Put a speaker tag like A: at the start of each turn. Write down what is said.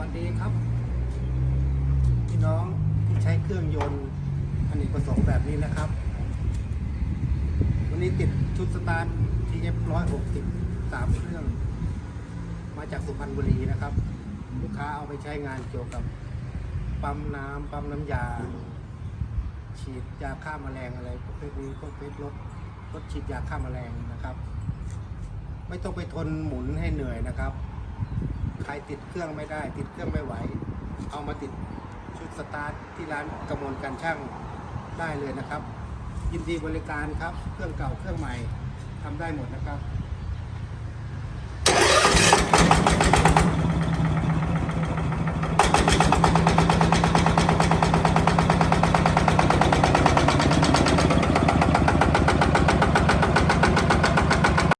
A: วัสดีครับพี่น้องที่ใช้เครื่องยนต์อเนกประสงค์แบบนี้นะครับ วันนี้ติดชุดสตาร์ท TF 160สามเครื่อง มาจากสุพรรณบุรีนะครับ ลูกค้าเอาไปใช้งานเกี่ยวกับปั๊มน้ำปั๊มน้ำยา ฉีดยาฆ่าแมลงอะไรประเภทนี้พวกเพชรรถรถฉีดยาฆ่าแมลงนะครับ ไม่ต้องไปทนหมุนให้เหนื่อยนะครับ รติดเครื่องไม่ได้ ติดเครื่องไม่ไหว เอามาติดชุดสตาร์ทที่ร้านกระมวลการช่างได้เลยนะครับ ยินดีบริการครับ เครื่องเก่าเครื่องใหม่ทำได้หมดนะครับ